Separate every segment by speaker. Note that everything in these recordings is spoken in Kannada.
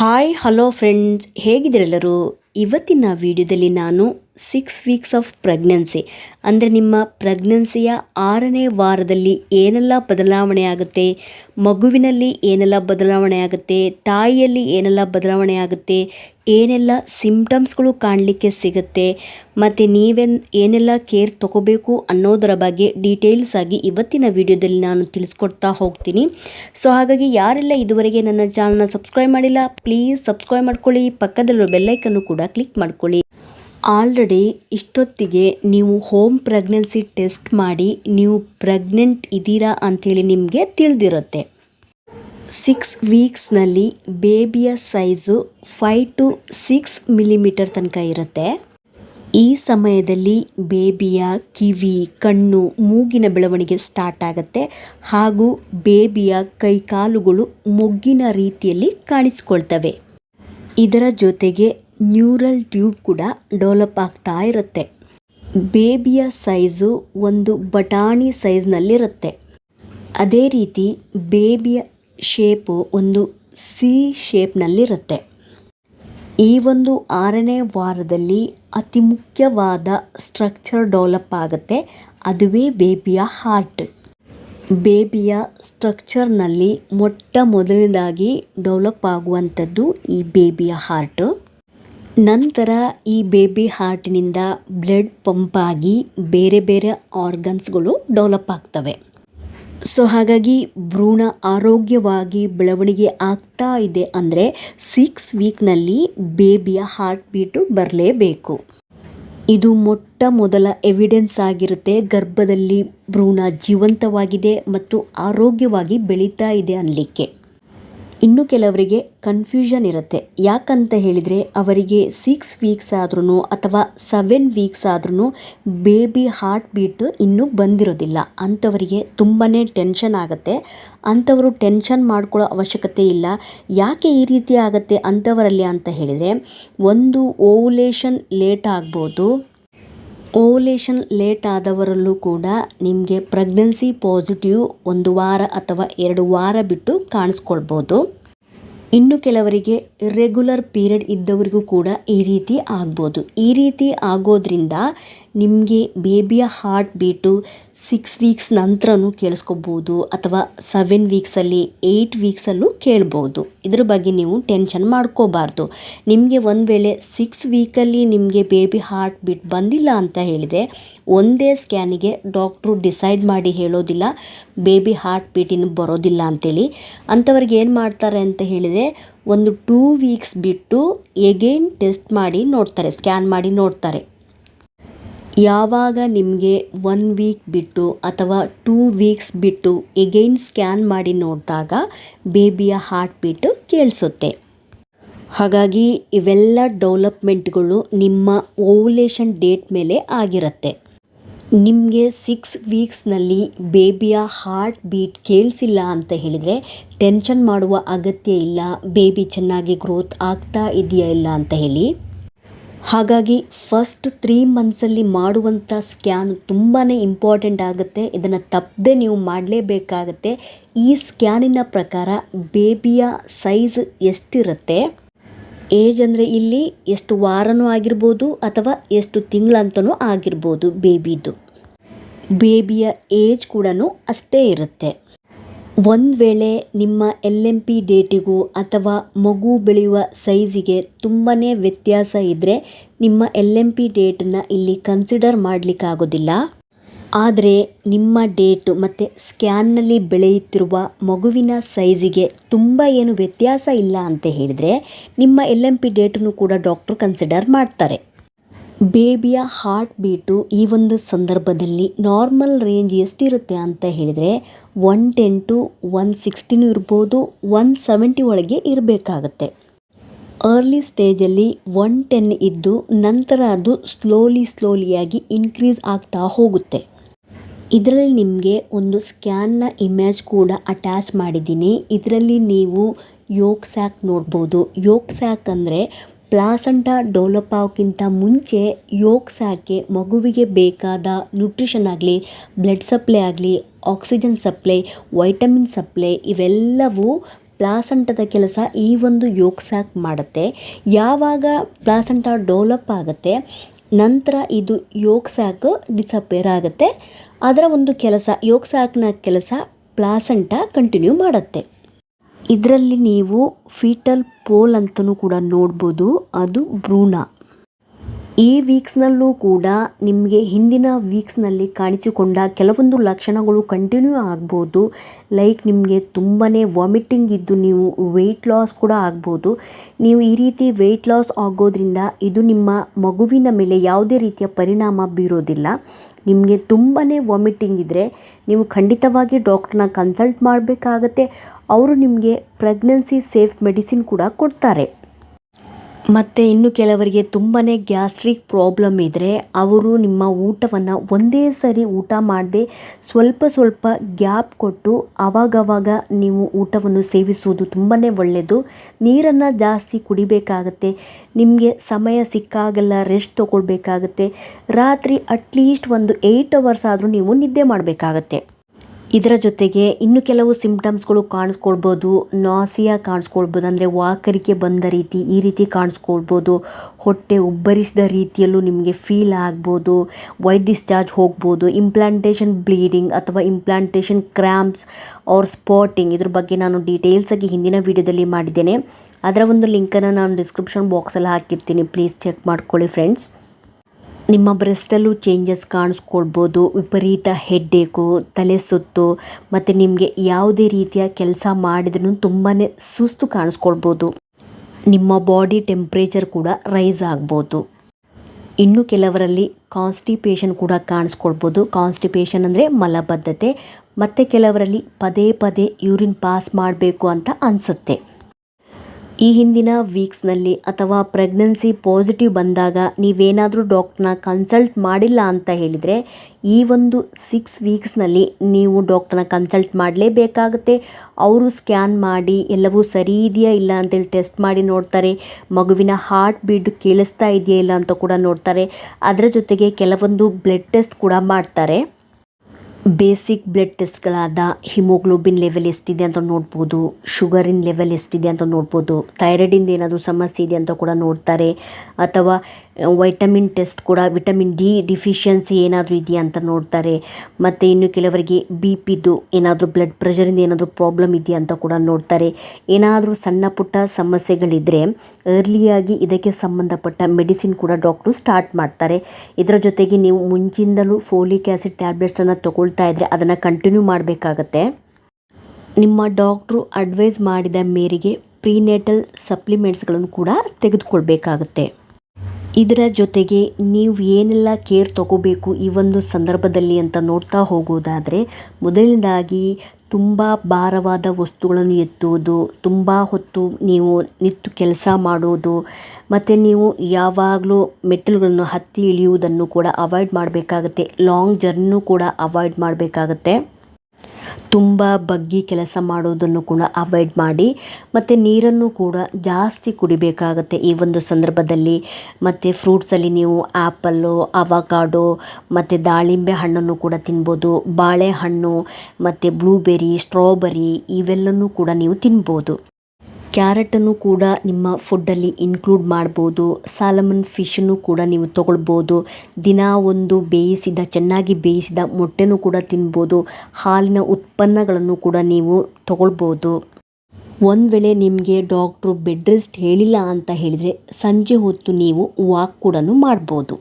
Speaker 1: Hi hello friends ಹೇಗಿದ್ದೀರೆಲ್ಲರೂ? ಇವತ್ತಿನ ವಿಡಿಯೋದಲ್ಲಿ ನಾನು ಸಿಕ್ಸ್ ವೀಕ್ಸ್ ಆಫ್ ಪ್ರೆಗ್ನೆನ್ಸಿ ಅಂದರೆ ನಿಮ್ಮ ಪ್ರೆಗ್ನೆನ್ಸಿಯ ಆರನೇ ವಾರದಲ್ಲಿ ಏನೆಲ್ಲ ಬದಲಾವಣೆ ಆಗುತ್ತೆ? ಮಗುವಿನಲ್ಲಿ ಏನೆಲ್ಲ ಬದಲಾವಣೆ ಆಗುತ್ತೆ? ತಾಯಿಯಲ್ಲಿ ಏನೆಲ್ಲ ಬದಲಾವಣೆ ಆಗುತ್ತೆ? ಏನೆಲ್ಲ ಸಿಂಪ್ಟಮ್ಸ್ಗಳು ಕಾಣಲಿಕ್ಕೆ ಸಿಗುತ್ತೆ? ಮತ್ತು ನೀವೆನ್, ಏನೆಲ್ಲ ಕೇರ್ ತಗೋಬೇಕು ಅನ್ನೋದರ ಬಗ್ಗೆ ಡೀಟೇಲ್ಸ್ ಆಗಿ ಇವತ್ತಿನ ವಿಡಿಯೋದಲ್ಲಿ ನಾನು ತಿಳಿಸ್ಕೊಡ್ತಾ ಹೋಗ್ತೀನಿ. ಸೊ ಹಾಗಾಗಿ ಯಾರೆಲ್ಲ ಇದುವರೆಗೆ ನನ್ನ ಚಾನಲ್ನ ಸಬ್ಸ್ಕ್ರೈಬ್ ಮಾಡಿಲ್ಲ ಪ್ಲೀಸ್ ಸಬ್ಸ್ಕ್ರೈಬ್ ಮಾಡ್ಕೊಳ್ಳಿ. ಪಕ್ಕದಲ್ಲಿರೋ ಬೆಲ್ಲೈಕನ್ನು ಕೂಡ ಕ್ಲಿಕ್ ಮಾಡ್ಕೊಳ್ಳಿ. ಆಲ್ರೆಡಿ ಇಷ್ಟೊತ್ತಿಗೆ ನೀವು ಹೋಮ್ ಪ್ರೆಗ್ನೆನ್ಸಿ ಟೆಸ್ಟ್ ಮಾಡಿ ನೀವು ಪ್ರೆಗ್ನೆಂಟ್ ಇದ್ದೀರಾ ಅಂಥೇಳಿ ನಿಮಗೆ ತಿಳಿದಿರುತ್ತೆ. ಸಿಕ್ಸ್ ವೀಕ್ಸ್ನಲ್ಲಿ ಬೇಬಿಯ size five to six millimetre ತನಕ ಇರುತ್ತೆ. ಈ ಸಮಯದಲ್ಲಿ ಬೇಬಿಯ ಕಿವಿ, ಕಣ್ಣು, ಮೂಗಿನ ಬೆಳವಣಿಗೆ ಸ್ಟಾರ್ಟ್ ಆಗುತ್ತೆ. ಹಾಗೂ ಬೇಬಿಯ ಕೈಕಾಲುಗಳು ಮೊಗ್ಗಿನ ರೀತಿಯಲ್ಲಿ ಕಾಣಿಸ್ಕೊಳ್ತವೆ. ಇದರ ಜೊತೆಗೆ ನ್ಯೂರಲ್ ಟ್ಯೂಬ್ ಕೂಡ ಡೆವಲಪ್ ಆಗ್ತಾ ಇರುತ್ತೆ. ಬೇಬಿಯ ಸೈಜು ಒಂದು ಬಟಾಣಿ ಸೈಜ್ನಲ್ಲಿರುತ್ತೆ. ಅದೇ ರೀತಿ ಬೇಬಿಯ ಶೇಪು ಒಂದು ಸಿ ಶೇಪ್ನಲ್ಲಿರುತ್ತೆ. ಈ ಒಂದು ಆರನೇ ವಾರದಲ್ಲಿ ಅತಿ ಮುಖ್ಯವಾದ ಸ್ಟ್ರಕ್ಚರ್ ಡೆವಲಪ್ ಆಗುತ್ತೆ. ಅದುವೇ ಬೇಬಿಯ ಹಾರ್ಟ್. ಬೇಬಿಯ ಸ್ಟ್ರಕ್ಚರ್ನಲ್ಲಿ ಮೊಟ್ಟ ಮೊದಲನೇದಾಗಿ ಡೆವಲಪ್ ಆಗುವಂಥದ್ದು ಈ ಬೇಬಿಯ ಹಾರ್ಟು. ನಂತರ ಈ ಬೇಬಿ ಹಾರ್ಟಿನಿಂದ ಬ್ಲಡ್ ಪಂಪ್ ಆಗಿ ಬೇರೆ ಬೇರೆ ಆರ್ಗನ್ಸ್ಗಳು ಡೆವಲಪ್ ಆಗ್ತವೆ. ಸೊ ಹಾಗಾಗಿ ಭ್ರೂಣ ಆರೋಗ್ಯವಾಗಿ ಬೆಳವಣಿಗೆ ಆಗ್ತಾ ಇದೆ ಅಂದರೆ ಸಿಕ್ಸ್ ವೀಕ್ನಲ್ಲಿ ಬೇಬಿಯ ಹಾರ್ಟ್ ಬೀಟು ಬರಲೇಬೇಕು. ಇದು ಮೊಟ್ಟ ಮೊದಲ ಎವಿಡೆನ್ಸ್ ಆಗಿರುತ್ತೆ. ಗರ್ಭದಲ್ಲಿ ಭ್ರೂಣ ಜೀವಂತವಾಗಿದೆ ಮತ್ತು ಆರೋಗ್ಯವಾಗಿ ಬೆಳೀತಾ ಇದೆ ಅನ್ನಲಿಕ್ಕೆ ಇನ್ನು ಕೆಲವರಿಗೆ ಕನ್ಫ್ಯೂಷನ್ ಇರುತ್ತೆ. ಯಾಕಂತ ಹೇಳಿದರೆ ಅವರಿಗೆ ಸಿಕ್ಸ್ ವೀಕ್ಸ್ ಆದ್ರೂ ಅಥವಾ ಸೆವೆನ್ ವೀಕ್ಸ್ ಆದ್ರೂ ಬೇಬಿ ಹಾರ್ಟ್ ಬೀಟ್ ಇನ್ನೂ ಬಂದಿರೋದಿಲ್ಲ. ಅಂಥವರಿಗೆ ತುಂಬಾ ಟೆನ್ಷನ್ ಆಗುತ್ತೆ. ಅಂಥವರು ಟೆನ್ಷನ್ ಮಾಡ್ಕೊಳ್ಳೋ ಅವಶ್ಯಕತೆ ಇಲ್ಲ. ಯಾಕೆ ಈ ರೀತಿ ಆಗುತ್ತೆ ಅಂಥವರಲ್ಲಿ ಅಂತ ಹೇಳಿದರೆ, ಒಂದು ಓವುಲೇಷನ್ ಲೇಟ್ ಆಗ್ಬೋದು. ಓವುಲೇಷನ್ ಲೇಟ್ ಆದವರಲ್ಲೂ ಕೂಡ ನಿಮಗೆ ಪ್ರೆಗ್ನೆನ್ಸಿ ಪಾಸಿಟಿವ್ ಒಂದು ವಾರ ಅಥವಾ ಎರಡು ವಾರ ಬಿಟ್ಟು ಕಾಣಿಸ್ಕೊಳ್ಬೋದು. ಇನ್ನು ಕೆಲವರಿಗೆ ರೆಗ್ಯುಲರ್ ಪೀರಿಯಡ್ ಇದ್ದವರಿಗೂ ಕೂಡ ಈ ರೀತಿ ಆಗ್ಬೋದು. ಈ ರೀತಿ ಆಗೋದ್ರಿಂದ ನಿಮಗೆ ಬೇಬಿಯ ಹಾರ್ಟ್ ಬೀಟು ಸಿಕ್ಸ್ ವೀಕ್ಸ್ ನಂತರನೂ ಕೇಳಿಸ್ಕೋಬೋದು ಅಥವಾ ಸೆವೆನ್ ವೀಕ್ಸಲ್ಲಿ ಏಯ್ಟ್ ವೀಕ್ಸಲ್ಲೂ ಕೇಳ್ಬೋದು. ಇದ್ರ ಬಗ್ಗೆ ನೀವು ಟೆನ್ಷನ್ ಮಾಡ್ಕೋಬಾರ್ದು. ನಿಮಗೆ ಒಂದು ವೇಳೆ ಸಿಕ್ಸ್ ವೀಕಲ್ಲಿ ನಿಮಗೆ ಬೇಬಿ ಹಾರ್ಟ್ ಬೀಟ್ ಬಂದಿಲ್ಲ ಅಂತ ಹೇಳಿದರೆ ಒಂದೇ ಸ್ಕ್ಯಾನಿಗೆ ಡಾಕ್ಟ್ರು ಡಿಸೈಡ್ ಮಾಡಿ ಹೇಳೋದಿಲ್ಲ ಬೇಬಿ ಹಾರ್ಟ್ ಬೀಟ್ ಇನ್ನು ಬರೋದಿಲ್ಲ ಅಂತೇಳಿ. ಅಂಥವ್ರಿಗೆ ಏನು ಮಾಡ್ತಾರೆ ಅಂತ ಹೇಳಿದರೆ ಒಂದು ಟೂ ವೀಕ್ಸ್ ಬಿಟ್ಟು ಎಗೇನ್ ಟೆಸ್ಟ್ ಮಾಡಿ ನೋಡ್ತಾರೆ ಸ್ಕ್ಯಾನ್ ಮಾಡಿ ನೋಡ್ತಾರೆ. ಯಾವಾಗ ನಿಮಗೆ ಒನ್ ವೀಕ್ ಬಿಟ್ಟು ಅಥವಾ ಟೂ ವೀಕ್ಸ್ ಬಿಟ್ಟು ಎಗೈನ್ ಸ್ಕ್ಯಾನ್ ಮಾಡಿ ನೋಡಿದಾಗ ಬೇಬಿಯ ಹಾರ್ಟ್ ಬೀಟು ಕೇಳಿಸುತ್ತೆ. ಹಾಗಾಗಿ ಇವೆಲ್ಲ ಡೆವಲಪ್ಮೆಂಟ್ಗಳು ನಿಮ್ಮ ಓವುಲೇಷನ್ ಡೇಟ್ ಮೇಲೆ ಆಗಿರುತ್ತೆ. ನಿಮಗೆ ಸಿಕ್ಸ್ ವೀಕ್ಸ್ನಲ್ಲಿ ಬೇಬಿಯ ಹಾರ್ಟ್ ಬೀಟ್ ಕೇಳಿಸಿಲ್ಲ ಅಂತ ಹೇಳಿದರೆ ಟೆನ್ಷನ್ ಮಾಡುವ ಅಗತ್ಯ ಇಲ್ಲ ಬೇಬಿ ಚೆನ್ನಾಗಿ ಗ್ರೋತ್ ಆಗ್ತಾ ಇದೆಯಾ ಇಲ್ಲ ಅಂತ ಹೇಳಿ. ಹಾಗಾಗಿ ಫಸ್ಟ್ ತ್ರೀ ಮಂತ್ಸಲ್ಲಿ ಮಾಡುವಂಥ ಸ್ಕ್ಯಾನ್ ತುಂಬಾ ಇಂಪಾರ್ಟೆಂಟ್ ಆಗುತ್ತೆ. ಇದನ್ನು ತಪ್ಪದೆ ನೀವು ಮಾಡಲೇಬೇಕಾಗತ್ತೆ. ಈ ಸ್ಕ್ಯಾನಿನ ಪ್ರಕಾರ ಬೇಬಿಯ ಸೈಜ್ ಎಷ್ಟಿರುತ್ತೆ? ಏಜ್ ಅಂದರೆ ಇಲ್ಲಿ ಎಷ್ಟು ವಾರನೂ ಆಗಿರ್ಬೋದು ಅಥವಾ ಎಷ್ಟು ತಿಂಗಳಂತನೂ ಆಗಿರ್ಬೋದು ಬೇಬಿದು ಬೇಬಿಯ ಏಜ್ ಕೂಡ ಅಷ್ಟೇ ಇರುತ್ತೆ. ಒಂದು ವೇಳೆ ನಿಮ್ಮ ಎಲ್ ಎಂ ಪಿ ಡೇಟಿಗೂ ಅಥವಾ ಮಗು ಬೆಳೆಯುವ ಸೈಜಿಗೆ ತುಂಬಾ ವ್ಯತ್ಯಾಸ ಇದ್ದರೆ ನಿಮ್ಮ ಎಲ್ ಎಂ ಪಿ ಡೇಟನ್ನು ಇಲ್ಲಿ ಕನ್ಸಿಡರ್ ಮಾಡಲಿಕ್ಕಾಗೋದಿಲ್ಲ. ಆದರೆ ನಿಮ್ಮ ಡೇಟು ಮತ್ತು ಸ್ಕ್ಯಾನ್ನಲ್ಲಿ ಬೆಳೆಯುತ್ತಿರುವ ಮಗುವಿನ ಸೈಜಿಗೆ ತುಂಬ ಏನು ವ್ಯತ್ಯಾಸ ಇಲ್ಲ ಅಂತ ಹೇಳಿದರೆ ನಿಮ್ಮ ಎಲ್ ಎಂ ಪಿ ಡೇಟನ್ನು ಕೂಡ ಡಾಕ್ಟ್ರು ಕನ್ಸಿಡರ್ ಮಾಡ್ತಾರೆ. ಬೇಬಿಯ ಹಾರ್ಟ್ ಬೀಟು ಈ ಒಂದು ಸಂದರ್ಭದಲ್ಲಿ ನಾರ್ಮಲ್ ರೇಂಜ್ ಎಷ್ಟಿರುತ್ತೆ ಅಂತ ಹೇಳಿದರೆ ಒನ್ ಟೆನ್ ಟು ಒನ್ ಸಿಕ್ಸ್ಟಿನೂ ಇರ್ಬೋದು, ಒನ್ ಸೆವೆಂಟಿ ಒಳಗೆ ಇರಬೇಕಾಗತ್ತೆ. ಅರ್ಲಿ ಸ್ಟೇಜಲ್ಲಿ ಒನ್ ಟೆನ್ ಇದ್ದು ನಂತರ ಅದು ಸ್ಲೋಲಿ ಸ್ಲೋಲಿಯಾಗಿ ಇನ್ಕ್ರೀಸ್ ಆಗ್ತಾ ಹೋಗುತ್ತೆ. ಇದರಲ್ಲಿ ನಿಮಗೆ ಒಂದು ಸ್ಕ್ಯಾನ್ನ ಇಮೇಜ್ ಕೂಡ ಅಟ್ಯಾಚ್ ಮಾಡಿದ್ದೀನಿ. ಇದರಲ್ಲಿ ನೀವು ಯೋಗ್ ಸ್ಯಾಕ್ ನೋಡ್ಬೋದು. ಯೋಗ್ ಸ್ಯಾಕ್ ಅಂದರೆ ಪ್ಲಾಸಂಟ ಡೆವಲಪ್ ಆಗೋಕ್ಕಿಂತ ಮುಂಚೆ ಯೋಗ ಸ್ಯಾಕ್ಗೆ ಮಗುವಿಗೆ ಬೇಕಾದ ನ್ಯೂಟ್ರಿಷನ್ ಆಗಲಿ, ಬ್ಲಡ್ ಸಪ್ಲೈ ಆಗಲಿ, ಆಕ್ಸಿಜನ್ ಸಪ್ಲೈ, ವೈಟಮಿನ್ ಸಪ್ಲೈ ಇವೆಲ್ಲವೂ ಪ್ಲಾಸಂಟದ ಕೆಲಸ ಈ ಒಂದು ಯೋಗ ಸ್ಯಾಕ್ ಮಾಡುತ್ತೆ. ಯಾವಾಗ ಪ್ಲಾಸಂಟ ಡೆವಲಪ್ ಆಗುತ್ತೆ, ನಂತರ ಇದು ಯೋಗ ಸ್ಯಾಕ್ ಡಿಸಪೇರ್ ಆಗುತ್ತೆ. ಅದರ ಒಂದು ಕೆಲಸ ಯೋಗ ಸ್ಯಾಕ್ನ ಕೆಲಸ ಪ್ಲಾಸಂಟ ಕಂಟಿನ್ಯೂ ಮಾಡುತ್ತೆ. ಇದರಲ್ಲಿ ನೀವು ಫೀಟಲ್ ಪೋಲ್ ಅಂತಲೂ ಕೂಡ ನೋಡ್ಬೋದು, ಅದು ಭ್ರೂಣ. ಈ ವೀಕ್ಸ್ನಲ್ಲೂ ಕೂಡ ನಿಮಗೆ ಹಿಂದಿನ ವೀಕ್ಸ್ನಲ್ಲಿ ಕಾಣಿಸಿಕೊಂಡ ಕೆಲವೊಂದು ಲಕ್ಷಣಗಳು ಕಂಟಿನ್ಯೂ ಆಗ್ಬೋದು. ಲೈಕ್ ನಿಮಗೆ ತುಂಬಾ ವಾಮಿಟಿಂಗ್ ಇದ್ದು ನೀವು ವೆಯ್ಟ್ ಲಾಸ್ ಕೂಡ ಆಗ್ಬೋದು. ನೀವು ಈ ರೀತಿ ವೆಯ್ಟ್ ಲಾಸ್ ಆಗೋದ್ರಿಂದ ಇದು ನಿಮ್ಮ ಮಗುವಿನ ಮೇಲೆ ಯಾವುದೇ ರೀತಿಯ ಪರಿಣಾಮ ಬೀರೋದಿಲ್ಲ. ನಿಮಗೆ ತುಂಬಾ ವಾಮಿಟಿಂಗ್ ಇದ್ದರೆ ನೀವು ಖಂಡಿತವಾಗಿ ಡಾಕ್ಟ್ರನ್ನ ಕನ್ಸಲ್ಟ್ ಮಾಡಬೇಕಾಗತ್ತೆ. ಅವರು ನಿಮಗೆ ಪ್ರೆಗ್ನೆನ್ಸಿ ಸೇಫ್ ಮೆಡಿಸಿನ್ ಕೂಡ ಕೊಡ್ತಾರೆ. ಮತ್ತು ಇನ್ನು ಕೆಲವರಿಗೆ ತುಂಬಾ ಗ್ಯಾಸ್ಟ್ರಿಕ್ ಪ್ರಾಬ್ಲಮ್ ಇದ್ದರೆ ಅವರು ನಿಮ್ಮ ಊಟವನ್ನು ಒಂದೇ ಸರಿ ಊಟ ಮಾಡದೆ ಸ್ವಲ್ಪ ಸ್ವಲ್ಪ ಗ್ಯಾಪ್ ಕೊಟ್ಟು ಆವಾಗವಾಗ ನೀವು ಊಟವನ್ನು ಸೇವಿಸುವುದು ತುಂಬಾ ಒಳ್ಳೆಯದು ನೀರನ್ನು ಜಾಸ್ತಿ ಕುಡಿಬೇಕಾಗತ್ತೆ, ನಿಮಗೆ ಸಮಯ ಸಿಕ್ಕಾಗಲ್ಲ ರೆಸ್ಟ್ ತೊಗೊಳ್ಬೇಕಾಗತ್ತೆ, ರಾತ್ರಿ ಅಟ್ಲೀಸ್ಟ್ ಒಂದು ಏಯ್ಟ್ ಅವರ್ಸ್ ಆದರೂ ನೀವು ನಿದ್ದೆ ಮಾಡಬೇಕಾಗತ್ತೆ. ಇದರ ಜೊತೆಗೆ ಇನ್ನು ಕೆಲವು ಸಿಂಪ್ಟಮ್ಸ್ಗಳು ಕಾಣಿಸ್ಕೊಳ್ಬೋದು. ನಾಸಿಯಾ ಕಾಣಿಸ್ಕೊಳ್ಬೋದು. ಅಂದರೆ ವಾಕರಿಕೆ ಬಂದ ರೀತಿ ಈ ರೀತಿ ಕಾಣಿಸ್ಕೊಳ್ಬೋದು. ಹೊಟ್ಟೆ ಉಬ್ಬರಿಸಿದ ರೀತಿಯಲ್ಲೂ ನಿಮಗೆ ಫೀಲ್ ಆಗ್ಬೋದು. ವೈಟ್ ಡಿಸ್ಚಾರ್ಜ್ ಹೋಗ್ಬೋದು. ಇಂಪ್ಲಾಂಟೇಷನ್ ಬ್ಲೀಡಿಂಗ್ ಅಥವಾ ಇಂಪ್ಲಾಂಟೇಷನ್ ಕ್ರ್ಯಾಂಪ್ಸ್ ಆರ್ ಸ್ಪಾಟಿಂಗ್ ಇದ್ರ ಬಗ್ಗೆ ನಾನು ಡೀಟೇಲ್ಸಾಗಿ ಹಿಂದಿನ ವಿಡಿಯೋದಲ್ಲಿ ಮಾಡಿದ್ದೇನೆ. ಅದರ ಒಂದು ಲಿಂಕನ್ನು ನಾನು ಡಿಸ್ಕ್ರಿಪ್ಷನ್ ಬಾಕ್ಸಲ್ಲಿ ಹಾಕಿರ್ತೀನಿ. ಪ್ಲೀಸ್ ಚೆಕ್ ಮಾಡ್ಕೊಳ್ಳಿ ಫ್ರೆಂಡ್ಸ್ ನಿಮ್ಮ ಬ್ರೆಸ್ಟಲ್ಲೂ ಚೇಂಜಸ್ ಕಾಣಿಸ್ಕೊಳ್ಬೋದು, ವಿಪರೀತ ಹೆಡ್ಡೇಕು ತಲೆ ಸುತ್ತು, ಮತ್ತು ನಿಮಗೆ ಯಾವುದೇ ರೀತಿಯ ಕೆಲಸ ಮಾಡಿದ್ರೂ ತುಂಬಾ ಸುಸ್ತು ಕಾಣಿಸ್ಕೊಳ್ಬೋದು. ನಿಮ್ಮ ಬಾಡಿ ಟೆಂಪ್ರೇಚರ್ ಕೂಡ ರೈಸ್ ಆಗ್ಬೋದು. ಇನ್ನು ಕೆಲವರಲ್ಲಿ ಕಾನ್ಸ್ಟಿಪೇಷನ್ ಕೂಡ ಕಾಣಿಸ್ಕೊಳ್ಬೋದು. ಕಾನ್ಸ್ಟಿಪೇಷನ್ ಅಂದರೆ ಮಲಬದ್ಧತೆ, ಮತ್ತು ಕೆಲವರಲ್ಲಿ ಪದೇ ಪದೇ ಯೂರಿನ್ ಪಾಸ್ ಮಾಡಬೇಕು ಅಂತ ಅನಿಸುತ್ತೆ. ಈ ಹಿಂದಿನ ವೀಕ್ಸ್ನಲ್ಲಿ ಅಥವಾ ಪ್ರೆಗ್ನೆನ್ಸಿ ಪಾಸಿಟಿವ್ ಬಂದಾಗ ನೀವೇನಾದರೂ ಡಾಕ್ಟ್ರನ್ನ ಕನ್ಸಲ್ಟ್ ಮಾಡಿಲ್ಲ ಅಂತ ಹೇಳಿದರೆ, ಈ ಒಂದು ಸಿಕ್ಸ್ ವೀಕ್ಸ್ನಲ್ಲಿ ನೀವು ಡಾಕ್ಟ್ರನ್ನ ಕನ್ಸಲ್ಟ್ ಮಾಡಲೇಬೇಕಾಗುತ್ತೆ. ಅವರು ಸ್ಕ್ಯಾನ್ ಮಾಡಿ, ಎಲ್ಲವೂ ಸರಿ ಇದೆಯಾ ಇಲ್ಲ ಅಂತೇಳಿ ಟೆಸ್ಟ್ ಮಾಡಿ ನೋಡ್ತಾರೆ. ಮಗುವಿನ ಹಾರ್ಟ್ ಬೀಟ್ ಕೇಳಿಸ್ತಾ ಇದೆಯಾ ಇಲ್ಲ ಅಂತ ಕೂಡ ನೋಡ್ತಾರೆ. ಅದರ ಜೊತೆಗೆ ಕೆಲವೊಂದು ಬ್ಲಡ್ ಟೆಸ್ಟ್ ಕೂಡ ಮಾಡ್ತಾರೆ. ಬೇಸಿಕ್ ಬ್ಲಡ್ ಟೆಸ್ಟ್ಗಳಾದ ಹಿಮೋಗ್ಲೋಬಿನ್ ಲೆವೆಲ್ ಎಷ್ಟಿದೆ ಅಂತ ನೋಡ್ಬೋದು, ಶುಗರಿನ ಲೆವೆಲ್ ಎಷ್ಟಿದೆ ಅಂತ ನೋಡ್ಬೋದು, ಥೈರಾಯ್ಡಿಂದ ಏನಾದರೂ ಸಮಸ್ಯೆ ಇದೆ ಅಂತ ಕೂಡ ನೋಡ್ತಾರೆ, ಅಥವಾ ವೈಟಮಿನ್ ಟೆಸ್ಟ್ ಕೂಡ ವಿಟಮಿನ್ ಡಿ ಡಿಫಿಷಿಯನ್ಸಿ ಏನಾದರೂ ಇದೆಯಾ ಅಂತ ನೋಡ್ತಾರೆ. ಮತ್ತು ಇನ್ನು ಕೆಲವರಿಗೆ ಬಿ ಪಿದು ಏನಾದರೂ ಬ್ಲಡ್ ಪ್ರೆಷರಿಂದ ಏನಾದರೂ ಪ್ರಾಬ್ಲಮ್ ಇದೆಯಾ ಅಂತ ಕೂಡ ನೋಡ್ತಾರೆ. ಏನಾದರೂ ಸಣ್ಣ ಪುಟ್ಟ ಸಮಸ್ಯೆಗಳಿದ್ದರೆ ಅರ್ಲಿಯಾಗಿ ಇದಕ್ಕೆ ಸಂಬಂಧಪಟ್ಟ ಮೆಡಿಸಿನ್ ಕೂಡ ಡಾಕ್ಟ್ರು ಸ್ಟಾರ್ಟ್ ಮಾಡ್ತಾರೆ. ಇದರ ಜೊತೆಗೆ ನೀವು ಮುಂಚಿಂದಲೂ ಫೋಲಿಕ್ ಆ್ಯಸಿಡ್ ಟ್ಯಾಬ್ಲೆಟ್ಸನ್ನು ತೊಗೊಳ್ತಾ ಇದ್ದರೆ ಅದನ್ನು ಕಂಟಿನ್ಯೂ ಮಾಡಬೇಕಾಗತ್ತೆ. ನಿಮ್ಮ ಡಾಕ್ಟ್ರು ಅಡ್ವೈಸ್ ಮಾಡಿದ ಮೇರೆಗೆ ಪ್ರೀನೇಟಲ್ ಸಪ್ಲಿಮೆಂಟ್ಸ್ಗಳನ್ನು ಕೂಡ ತೆಗೆದುಕೊಳ್ಬೇಕಾಗತ್ತೆ. ಇದರ ಜೊತೆಗೆ ನೀವು ಏನೆಲ್ಲ ಕೇರ್ ತಗೋಬೇಕು ಈ ಒಂದು ಸಂದರ್ಭದಲ್ಲಿ ಅಂತ ನೋಡ್ತಾ ಹೋಗೋದಾದರೆ, ಮೊದಲನೇದಾಗಿ ತುಂಬ ಭಾರವಾದ ವಸ್ತುಗಳನ್ನು ಎತ್ತುವುದು ತುಂಬ ಹೊತ್ತು ನೀವು ನಿತ್ತು ಕೆಲಸ ಮಾಡೋದು, ಮತ್ತು ನೀವು ಯಾವಾಗಲೂ ಮೆಟ್ಟಿಲುಗಳನ್ನು ಹತ್ತಿ ಇಳಿಯುವುದನ್ನು ಕೂಡ ಅವಾಯ್ಡ್ ಮಾಡಬೇಕಾಗತ್ತೆ ಲಾಂಗ್ ಜರ್ನಿನೂ ಕೂಡ ಅವಾಯ್ಡ್ ಮಾಡಬೇಕಾಗತ್ತೆ. ತುಂಬ ಬಗ್ಗಿ ಕೆಲಸ ಮಾಡೋದನ್ನು ಕೂಡ ಅವಾಯ್ಡ್ ಮಾಡಿ, ಮತ್ತು ನೀರನ್ನು ಕೂಡ ಜಾಸ್ತಿ ಕುಡಿಬೇಕಾಗತ್ತೆ ಈ ಒಂದು ಸಂದರ್ಭದಲ್ಲಿ. ಮತ್ತು ಫ್ರೂಟ್ಸಲ್ಲಿ ನೀವು ಆ್ಯಪಲ್ಲು ಅವಕಾಡೋ ಮತ್ತು ದಾಳಿಂಬೆ ಹಣ್ಣನ್ನು ಕೂಡ ತಿನ್ಬೋದು, ಬಾಳೆಹಣ್ಣು, ಮತ್ತು ಬ್ಲೂಬೆರಿ ಸ್ಟ್ರಾಬೆರಿ ಇವೆಲ್ಲನೂ ಕೂಡ ನೀವು ತಿನ್ಬೋದು. ಕ್ಯಾರೆಟನ್ನು ಕೂಡ ನಿಮ್ಮ ಫುಡ್ಡಲ್ಲಿ ಇನ್ಕ್ಲೂಡ್ ಮಾಡ್ಬೋದು ಸಾಲಮನ್ ಫಿಶನ್ನು ಕೂಡ ನೀವು ತೊಗೊಳ್ಬೋದು, ದಿನ ಒಂದು ಬೇಯಿಸಿದ, ಚೆನ್ನಾಗಿ ಬೇಯಿಸಿದ ಮೊಟ್ಟೆನೂ ಕೂಡ ತಿನ್ಬೋದು, ಹಾಲಿನ ಉತ್ಪನ್ನಗಳನ್ನು ಕೂಡ ನೀವು ತೊಗೊಳ್ಬೋದು. ಒಂದು ವೇಳೆ ನಿಮಗೆ ಡಾಕ್ಟ್ರು ಬೆಡ್ ರೆಸ್ಟ್ ಹೇಳಿಲ್ಲ ಅಂತ ಹೇಳಿದರೆ ಸಂಜೆ ಹೊತ್ತು ನೀವು ವಾಕ್ ಕೂಡ ಮಾಡ್ಬೋದು.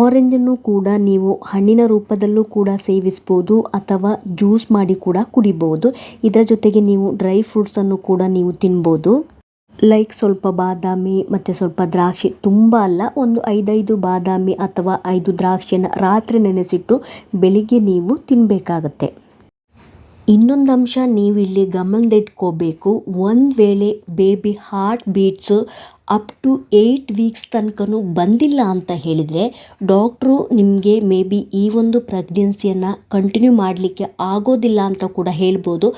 Speaker 1: ಆರೆಂಜನ್ನು ಕೂಡ ನೀವು ಹಣ್ಣಿನ ರೂಪದಲ್ಲೂ ಕೂಡ ಸೇವಿಸ್ಬೋದು ಅಥವಾ ಜ್ಯೂಸ್ ಮಾಡಿ ಕೂಡ ಕುಡಿಬೋದು. ಇದರ ಜೊತೆಗೆ ನೀವು ಡ್ರೈ ಫ್ರೂಟ್ಸನ್ನು ಕೂಡ ನೀವು ತಿನ್ಬೋದು. ಲೈಕ್ ಸ್ವಲ್ಪ ಬಾದಾಮಿ ಮತ್ತು ಸ್ವಲ್ಪ ದ್ರಾಕ್ಷಿ ತುಂಬ ಅಲ್ಲ, ಒಂದು ಐದೈದು ಬಾದಾಮಿ ಅಥವಾ ಐದು ದ್ರಾಕ್ಷಿಯನ್ನು ರಾತ್ರಿ ನೆನೆಸಿಟ್ಟು ಬೆಳಿಗ್ಗೆ ನೀವು ತಿನ್ನಬೇಕಾಗತ್ತೆ ಇನ್ನೊಂದು ಅಂಶ, ನೀವು ಇಲ್ಲಿ ಗಮನದಿಟ್ಕೋಬೇಕು. ಒಂದು ವೇಳೆ baby heart beats up to eight weeks ತನಕನೂ ಬಂದಿಲ್ಲ ಅಂತ ಹೇಳಿದರೆ ಡಾಕ್ಟ್ರು ನಿಮಗೆ ಮೇ ಬಿ ಈ ಒಂದು ಪ್ರೆಗ್ನೆನ್ಸಿಯನ್ನು ಕಂಟಿನ್ಯೂ ಮಾಡಲಿಕ್ಕೆ ಆಗೋದಿಲ್ಲ ಅಂತ ಕೂಡ ಹೇಳ್ಬೋದು.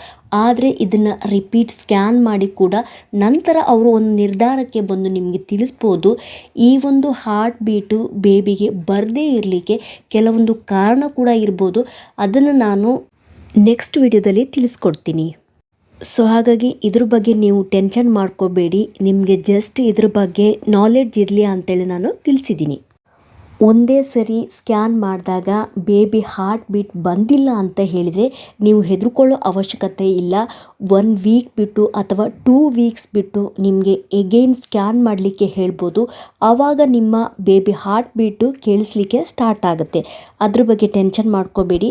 Speaker 1: ಆದರೆ ಇದನ್ನು ರಿಪೀಟ್ ಸ್ಕ್ಯಾನ್ ಮಾಡಿ ಕೂಡ ನಂತರ ಅವರು ಒಂದು ನಿರ್ಧಾರಕ್ಕೆ ಬಂದು ನಿಮಗೆ ತಿಳಿಸ್ಬೋದು. ಈ ಒಂದು ಹಾರ್ಟ್ ಬೀಟು ಬೇಬಿಗೆ ಬರದೇ ಇರಲಿಕ್ಕೆ ಕೆಲವೊಂದು ಕಾರಣ ಕೂಡ ಇರ್ಬೋದು. ಅದನ್ನು ನಾನು ನೆಕ್ಸ್ಟ್ ವಿಡಿಯೋದಲ್ಲಿ ತಿಳಿಸ್ಕೊಡ್ತೀನಿ. ಸೊ ಹಾಗಾಗಿ ಇದ್ರ ಬಗ್ಗೆ ನೀವು ಟೆನ್ಷನ್ ಮಾಡ್ಕೋಬೇಡಿ. ನಿಮಗೆ ಜಸ್ಟ್ ಇದ್ರ ಬಗ್ಗೆ ನಾಲೆಡ್ಜ್ ಇರಲಿ ಅಂತೇಳಿ ನಾನು ತಿಳಿಸಿದ್ದೀನಿ. ಒಂದೇ ಸರಿ ಸ್ಕ್ಯಾನ್ ಮಾಡಿದಾಗ ಬೇಬಿ ಹಾರ್ಟ್ ಬೀಟ್ ಬಂದಿಲ್ಲ ಅಂತ ಹೇಳಿದರೆ ನೀವು ಹೆದರ್ಕೊಳ್ಳೋ ಅವಶ್ಯಕತೆ ಇಲ್ಲ. ಒನ್ ವೀಕ್ ಬಿಟ್ಟು ಅಥವಾ ಟೂ ವೀಕ್ಸ್ ಬಿಟ್ಟು ನಿಮಗೆ ಎಗೈನ್ ಸ್ಕ್ಯಾನ್ ಮಾಡಲಿಕ್ಕೆ ಹೇಳ್ಬೋದು. ಆವಾಗ ನಿಮ್ಮ ಬೇಬಿ ಹಾರ್ಟ್ ಬೀಟು ಕೇಳಿಸ್ಲಿಕ್ಕೆ ಸ್ಟಾರ್ಟ್ ಆಗುತ್ತೆ. ಅದ್ರ ಬಗ್ಗೆ ಟೆನ್ಷನ್ ಮಾಡ್ಕೋಬೇಡಿ.